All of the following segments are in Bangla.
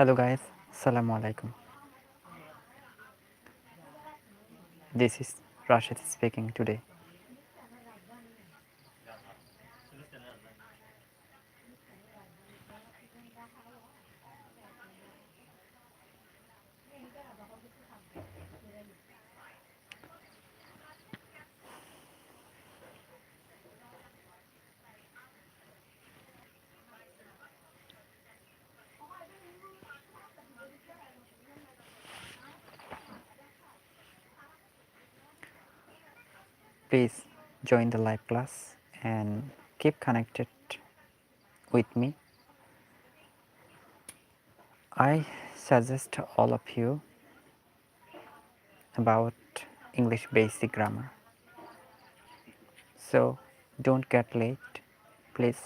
Hello guys, Assalamu alaikum. This is Rashid speaking today. Please join the live class and keep connected with me. I suggest all of you about English basic grammar. So don't get late. Please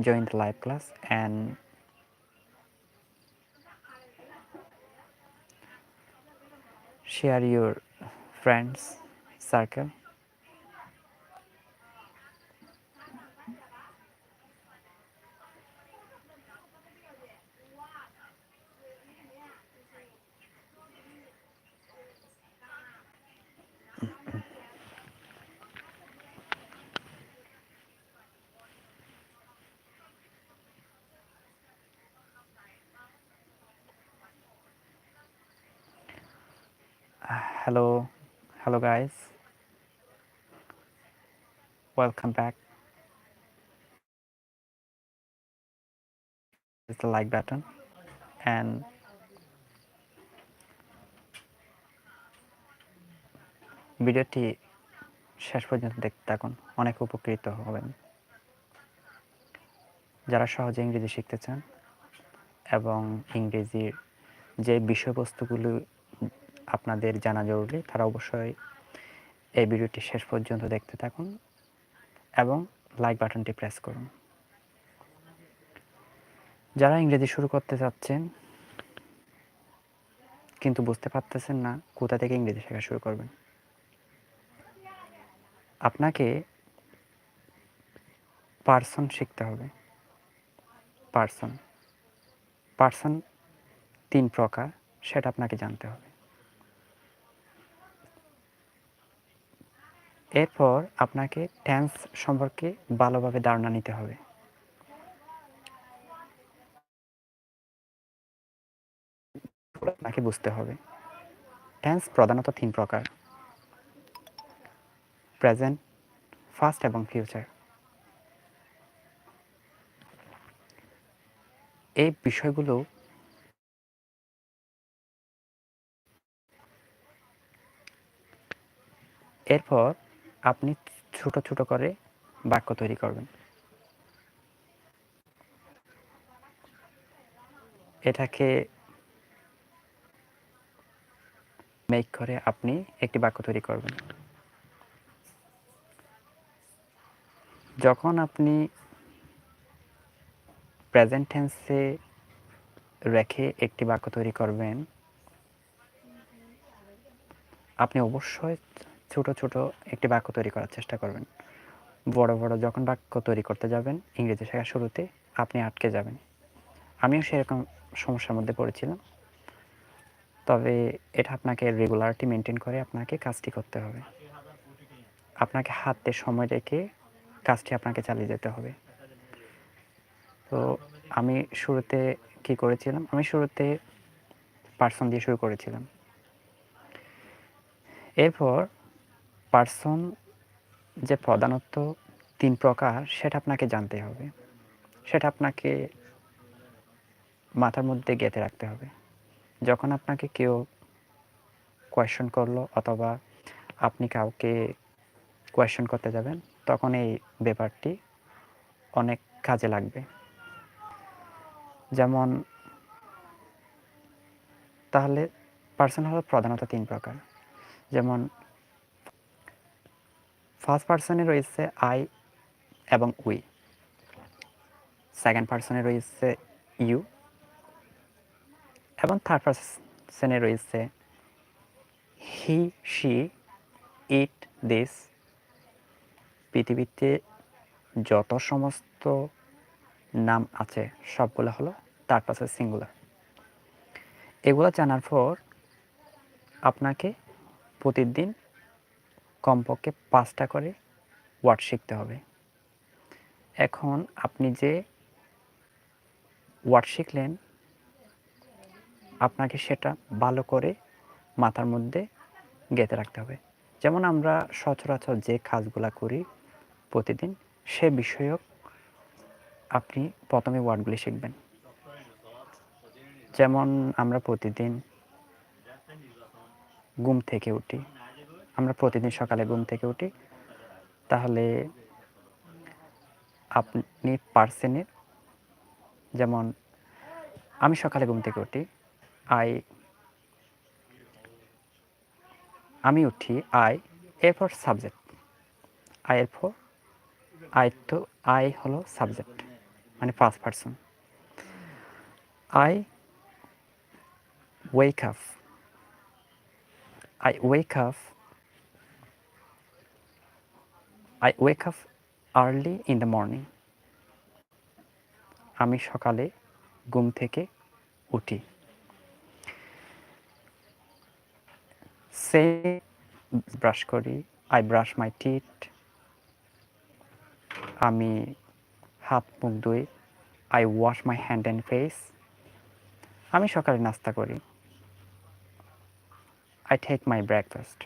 join the live class and share your friends circle hello. Hello guys welcome back. Press the like button. And ভিডিওটি শেষ পর্যন্ত দেখতে থাকুন। অনেক উপকৃত হবেন। যারা সহজে ইংরেজি শিখতে চান এবং ইংরেজির যে বিষয়বস্তুগুলো আপনাদের জানা জরুরি, তারা অবশ্যই এই ভিডিওটি শেষ পর্যন্ত দেখতে থাকুন। এবং লাইক বাটনটি প্রেস করুন। যারা ইংরেজি শুরু করতে চাচ্ছেন, কিন্তু বুঝতে পারতেছেন না কোথা থেকে ইংরেজি শেখা শুরু করবেন। আপনাকে পার্সন শিখতে হবে। পার্সন পার্সন তিন প্রকার, সেটা আপনাকে জানতে হবে। এরপর আপনাকে টেন্স সম্পর্কে ভালোভাবে ধারণা নিতে হবে। আপনাকে বুঝতে হবে। টেন্স প্রধানত তিন প্রকার। প্রেজেন্ট ফাস্ট এবং ফিউচার এই বিষয়গুলো এরপর আপনি ছোট ছোট করে বাক্য তৈরি করবেন। এটাকে মেক করে আপনি একটি বাক্য তৈরি করবেন। যখন আপনি প্রেজেন্ট টেন্সে রেখে একটি বাক্য তৈরি করবেন, আপনি অবশ্যই ছোট ছোট একটি বাক্য তৈরি করার চেষ্টা করবেন। বড় বড় যখন বাক্য তৈরি করতে যাবেন, ইংরেজি শেখার শুরুতে আপনি আটকে যাবেন। আমিও সেরকম সমস্যার মধ্যে পড়েছিলাম। তবে এটা আপনাকে রেগুলারিটি মেনটেন করে আপনাকে কাজটি করতে হবে। আপনাকে হাতে সময় রেখে কাজটি আপনাকে চালিয়ে যেতে হবে। তো আমি শুরুতে কি করেছিলাম? আমি শুরুতে পার্সন দিয়ে শুরু করেছিলাম। এরপর পার্সন যে প্রধানত তিন প্রকার, সেটা আপনাকে জানতে হবে। সেটা আপনাকে মাথার মধ্যে গেঁথে রাখতে হবে। যখন আপনাকে কেউ কোয়েশন করল অথবা আপনি কাউকে কোয়েশন করতে যাবেন, তখন এই ব্যাপারটি অনেক কাজে লাগবে। যেমন, তাহলে পার্সন প্রধানত তিন প্রকার। যেমন ফার্স্ট পার্সনে রয়েছে আই এবং উই সেকেন্ড পার্সনে রয়েছে ইউ এবং থার্ড পার্সনে রয়েছে হি শি ইট দিস পৃথিবীতে যত সমস্ত নাম আছে, সবগুলো হলো তার পাশে সিঙ্গুলার এগুলো জানার পর আপনাকে প্রতিদিন কমপক্ষে পাঁচটা করে ওয়ার্ড শিখতে হবে। এখন আপনি যে ওয়ার্ড শিখলেন, আপনাকে সেটা ভালো করে মাথার মধ্যে গেঁথে রাখতে হবে। যেমন আমরা সচরাচর যে কাজগুলা করি প্রতিদিন, সে বিষয়ক আপনি প্রথমে ওয়ার্ডগুলি শিখবেন। যেমন আমরা প্রতিদিন ঘুম থেকে উঠি আমরা প্রতিদিন সকালে ঘুম থেকে উঠি। তাহলে আপনি পার্সেনের, যেমন আমি সকালে ঘুম থেকে উঠি, আই, আমি উঠি, আই এরপর সাবজেক্ট। আই এর পর আই তো, আই হলো সাবজেক্ট মানে first person I wake up I wake up I wake up early in the morning. আমি সকালে ঘুম থেকে উঠি। সে ব্রাশ করি। আই ব্রাশ মাই টিট আমি হাত মুখ ধুই। I wash my hand and face আমি সকালে নাস্তা করি। I take my breakfast.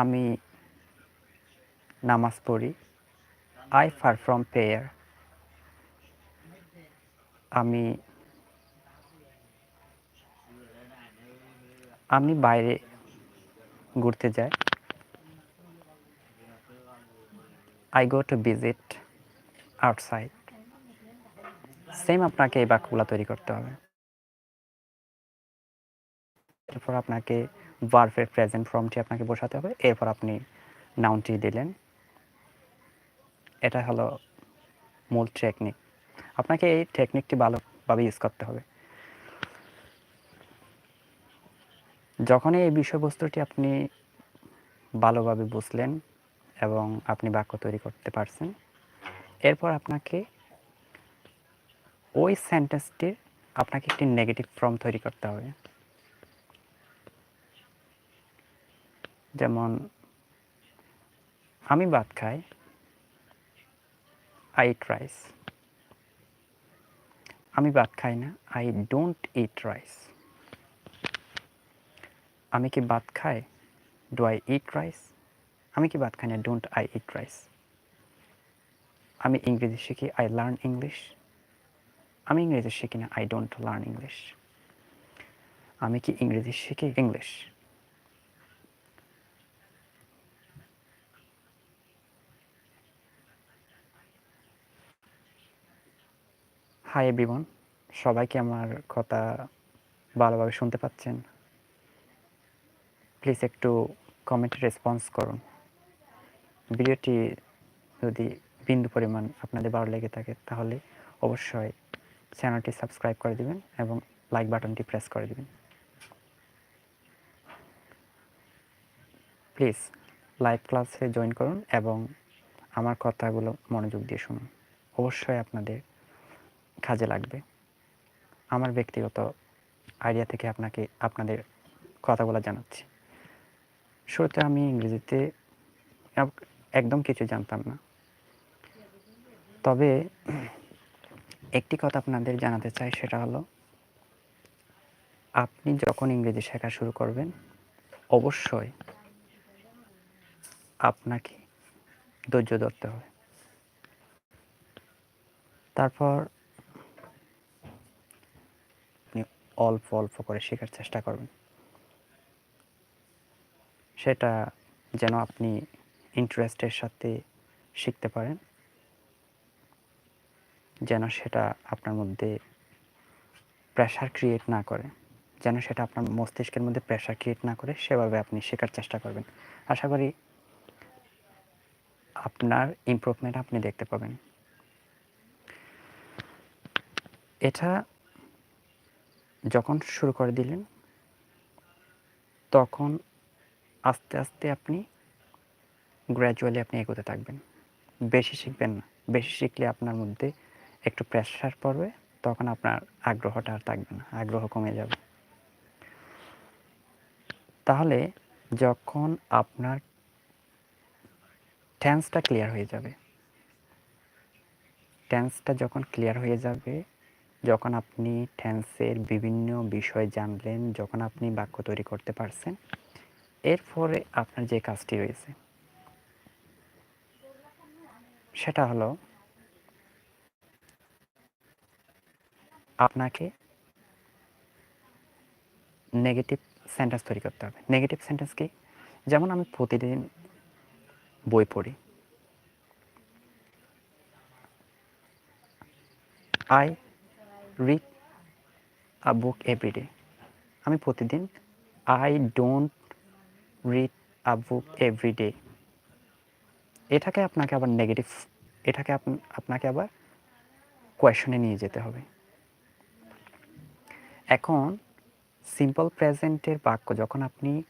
আমি নামাজ পড়ি। আই ফার ফ্রম প্রেয়ার আমি আমি বাইরে ঘুরতে যাই। I go to visit outside same আপনাকে এই বাক্যগুলো তৈরি করতে হবে। এরপর আপনাকে ভার্ভের প্রেজেন্ট ফর্মটি আপনাকে বসাতে হবে। এরপর আপনি নাউনটি দিলেন। এটা হলো মূল টেকনিক আপনাকে এই টেকনিকটি ভালোভাবে ইউজ করতে হবে। যখনই এই বিষয়বস্তুটি আপনি ভালোভাবে বুঝলেন এবং আপনি বাক্য তৈরি করতে পারছেন, এরপর আপনাকে ওই সেন্টেন্সটির আপনাকে একটি নেগেটিভ ফর্ম তৈরি করতে হবে। যেমন আমি ভাত খাই আই ইট রাইস আমি ভাত খাই না আই ডোন্ট ইট রাইস আমি কি ভাত খাই? ডু আই ইট রাইস আমি কি ভাত খাই না? ডোন্ট আই ইট রাইস আমি ইংরেজি শিখি আই লার্ন ইংলিশ আমি ইংরেজি শিখি না আই ডোন্ট লার্ন ইংলিশ আমি কি ইংরেজি শিখি? ইংলিশ হাই এভরিওয়ান সবাইকে আমার কথা ভালোভাবে শুনতে পাচ্ছেন। প্লিজ একটু কমেন্টে রেসপন্স করুন। ভিডিওটি যদি বিন্দু পরিমাণ আপনাদের ভালো লেগে থাকে, তাহলে অবশ্যই চ্যানেলটি সাবস্ক্রাইব করে দিবেন এবং লাইক বাটনটি প্রেস করে দিবেন। প্লিজ লাইভ ক্লাসে জয়েন করুন এবং আমার কথাগুলো মনোযোগ দিয়ে শুনুন। অবশ্যই আপনাদের কাজে লাগবে। আমার ব্যক্তিগত আইডিয়া থেকে আপনাকে, আপনাদের কথাগুলো জানাচ্ছি। শুরুতে আমি ইংরেজিতে একদম কিছু জানতাম না। তবে একটি কথা আপনাদের জানাতে চাই, সেটা হলো, আপনি যখন ইংরেজি শেখা শুরু করবেন, অবশ্যই আপনাকে ধৈর্য ধরতে হবে। তারপর আপনি অল্প অল্প করে শেখার চেষ্টা করবেন। সেটা যেন আপনি ইন্টারেস্টের সাথে শিখতে পারেন। যেন সেটা আপনার মধ্যে প্রেশার ক্রিয়েট না করে। যেন সেটা আপনার মস্তিষ্কের মধ্যে প্রেশার ক্রিয়েট না করে, সেভাবে আপনি শেখার চেষ্টা করবেন। আশা করি আপনার ইমপ্রুভমেন্ট আপনি দেখতে পাবেন। এটা যখন শুরু করে দিলেন, তখন আস্তে আস্তে আপনি গ্র্যাজুয়ালি আপনি এগোতে থাকবেন। বেশি শিখবেন না। বেশি শিখলে আপনার মধ্যে একটু প্রেশার পড়বে, তখন আপনার আগ্রহটা আর থাকবে না, আগ্রহ কমে যাবে। তাহলে যখন আপনার টেন্সটা ক্লিয়ার হয়ে যাবে টেন্সটা যখন ক্লিয়ার হয়ে যাবে যখন আপনি টেন্সের বিভিন্ন বিষয় জানলেন, যখন আপনি বাক্য তৈরি করতে পারছেন, এরপরে আপনার যে কাজটি রয়েছে, সেটা হলো আপনাকে নেগেটিভ সেন্টেন্স তৈরি করতে হবে। নেগেটিভ সেন্টেন্স কি? যেমন আমি প্রতিদিন বই পড়ি। I read a book everyday আমি প্রতিদিন I don't read a book everyday এটাকে আপনাকে আবার নেগেটিভ এটাকে আপ- আপনাকে আবার কোয়েশনে নিয়ে যেতে হবে। এখন সিম্পল প্রেজেন্টের বাক্য, যখন আপনি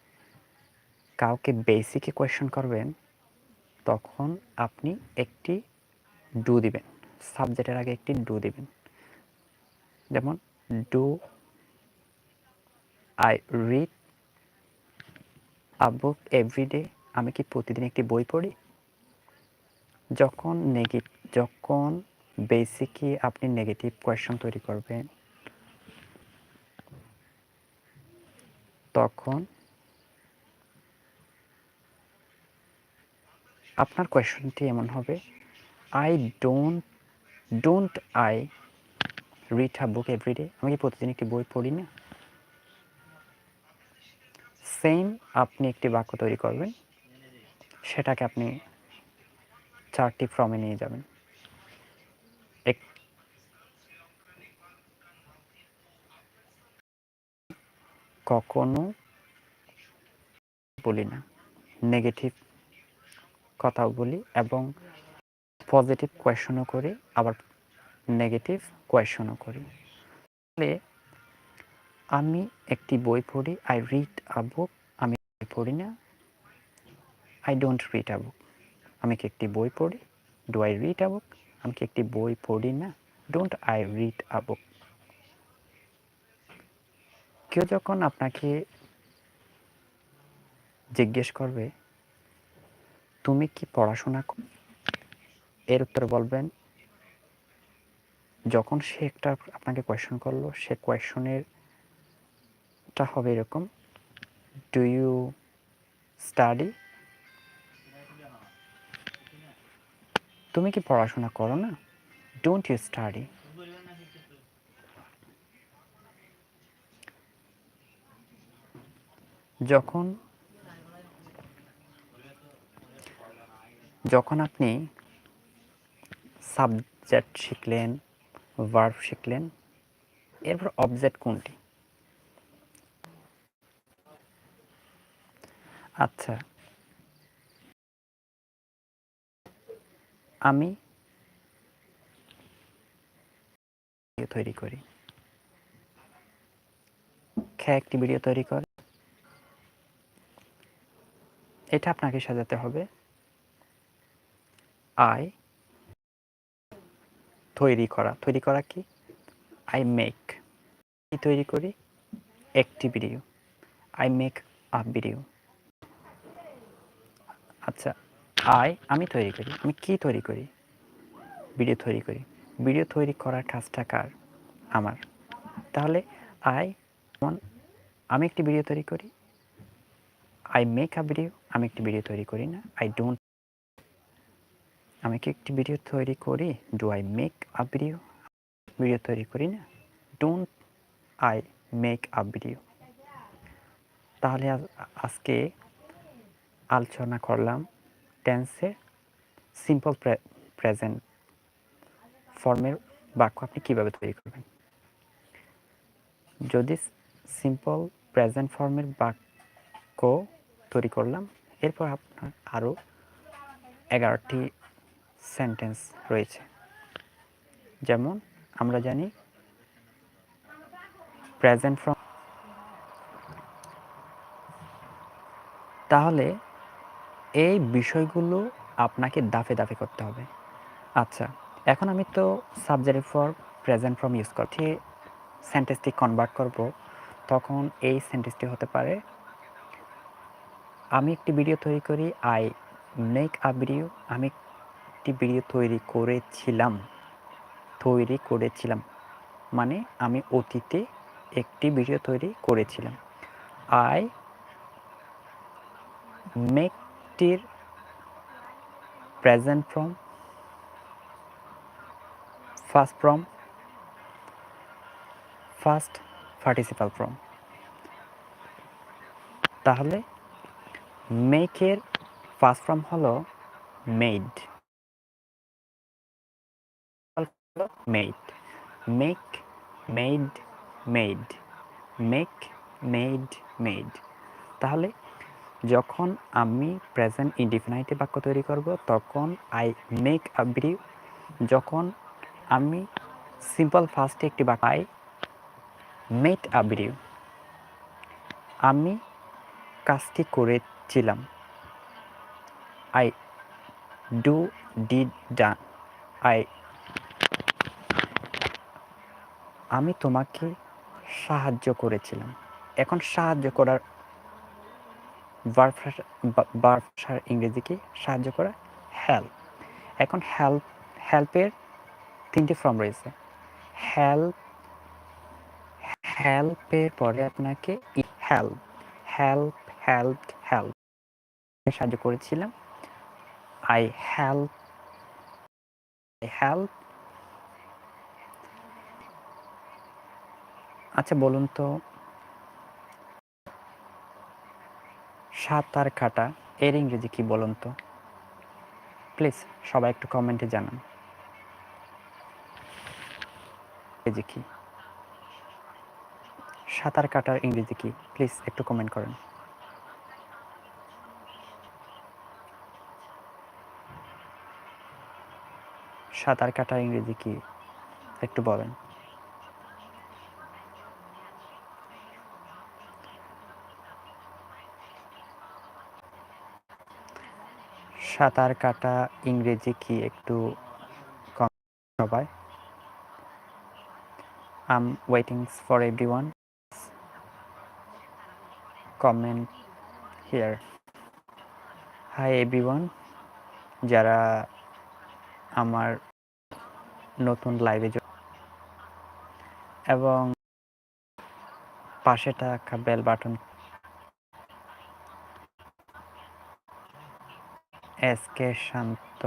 কাউকে বেসিকে কোয়েশন করবেন, তখন আপনি একটি ডু দিবেন। সাবজেক্টের আগে একটি ডু দিবেন। যেমন do I read a book everyday আমি কি প্রতিদিন একটি বই পড়ি? যখন নেগেটিভ যখন বেসিকই আপনি নেগেটিভ কোয়েশন তৈরি করবেন, তখন আপনার কোয়েশনটি এমন হবে I don't don't I read a book everyday আমি কি প্রতিদিন একটি বই পড়ি না? সেম আপনি একটি বাক্য তৈরি করবেন। সেটাকে আপনি চারটি ফর্মে নিয়ে যাবেন। কখনো বলি না। নেগেটিভ কথাও বলি এবং পজিটিভ কোয়েশনও করি আবার নেগেটিভ কোয়েশনও করি। তাহলে আমি একটি বই পড়ি আই রিড আ বুক আমি পড়ি না। I don't read a book আমি কি একটি বই পড়ি? Do I read a book আমি কি একটি বই পড়ি না? Don't I read a book কেউ যখন আপনাকে জিজ্ঞেস করবে, তুমি কি পড়াশোনা ক-" এর উত্তর বলবেন যখন সে একটা আপনাকে কোয়েশন করল, সে কোয়েশনের টা হবে এরকম ডু ইউ স্টাডি তুমি কি পড়াশোনা করো না? ডোন্ট ইউ স্টাডি যখন যখন আপনি সাবজেক্ট শিখলেন ভার্ব শিখলেন। এরপর অবজেক্ট কোনটি? আচ্ছা। আমি তৈরি করি। খেয়ে একটি ভিডিও তৈরি করে। এটা আপনাকে সাজাতে হবে। আই তৈরি করা। তৈরি করা কি? আই মেক কি তৈরি করি? একটি video I make a video আচ্ছা আই আমি তৈরি করি। আমি কি তৈরি করি? ভিডিও তৈরি করি। ভিডিও তৈরি করার কাজটা কার? আমার। তাহলে আই আমি একটি ভিডিও তৈরি করি। আই মেক আ ভিডিও আমি একটি ভিডিও তৈরি করি না। আই ডোন্ট আমি কি একটি ভিডিও তৈরি করি। Do I make a video video তৈরি করি না। Don't I make a video তাহলে আজ- আজকে আলোচনা করলাম টেন্সের সিম্পল প্রেজেন্ট ফর্মের বাক্য আপনি কীভাবে তৈরি করবেন? যদি সিম্পল প্রেজেন্ট ফর্মের বাক্য তৈরি করলাম, এরপর আপনার আরও এগারোটি সেন্টেন্স রয়েছে। যেমন, আমরা জানি প্রেজেন্ট ফর্ম তাহলে এই বিষয়গুলো আপনাকে দাফে দাফে করতে হবে। আচ্ছা এখন আমি তো subject for present form use করছি সেন্টেন্সটি কনভার্ট করব, তখন এই সেন্টেন্সটি হতে পারে, আমি একটি ভিডিও তৈরি করি আই মেক আ ভিডিও আমি একটি ভিডিও তৈরি করেছিলাম। তৈরি করেছিলাম। মানে আমি অতীতে একটি ভিডিও তৈরি করেছিলাম। I মেকটির present form first form first participle form তাহলে মেকের ফার্স্ট ফর্ম হলো made made make made made make made made তাহলে যখন আমি প্রেজেন্ট ইনডিফিনাইটে বাক্য তৈরি করব, তখন আই মেক আ যখন আমি সিম্পল ফার্স্টে একটি বাক্য আই মেড আ আমি কাজটি করেছিলাম। I do did done I আমি তোমাকে সাহায্য করেছিলাম। এখন সাহায্য করার ভার্বসার ইংরেজি কি? সাহায্য করা? হেল্প এখন হেল্প হেল্পের তিনটি ফর্ম রয়েছে। হেল্প হেল্পের পরে আপনাকে হেল্প হেল্প হেল্প হেল্প সাহায্য করেছিলাম। আই হেল্প আই হেল্প আচ্ছা বলুন তো। সাঁতার কাটা এর ইংরেজি কি বলুন তো? প্লিজ সবাই একটু কমেন্টে জানান। ইংরেজি কি? সাঁতার কাটার ইংরেজি কি? প্লিজ একটু কমেন্ট করেন। সাঁতার কাটার ইংরেজি কি? একটু বলেন। সাঁতার কাটা ইংরেজি কি একটু কম সবাই? I'm waiting for every one comment here hi every one যারা আমার নতুন লাইভে এবং পাশে থাকা বেল বাটন এস শান্ত।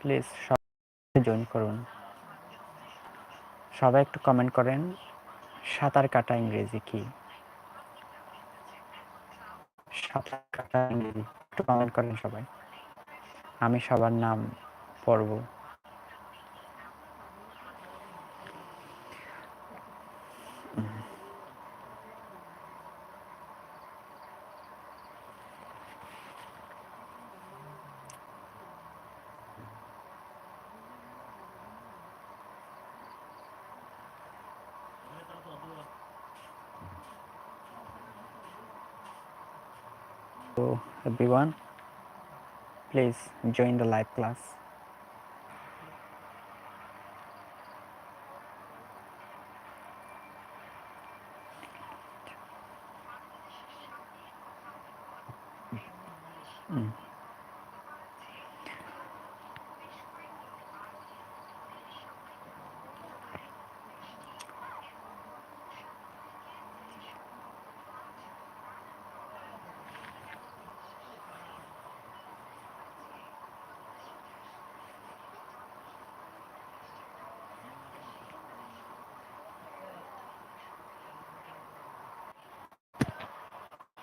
প্লিজ সবাই জয়েন করুন। সবাই একটু কমেন্ট করেন সাঁতার কাটা ইংরেজি কি? সাঁতার কমেন্ট করেন সবাই। আমি সবার নাম পড়ব। Please join the live class. Mm.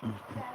Mm-hmm.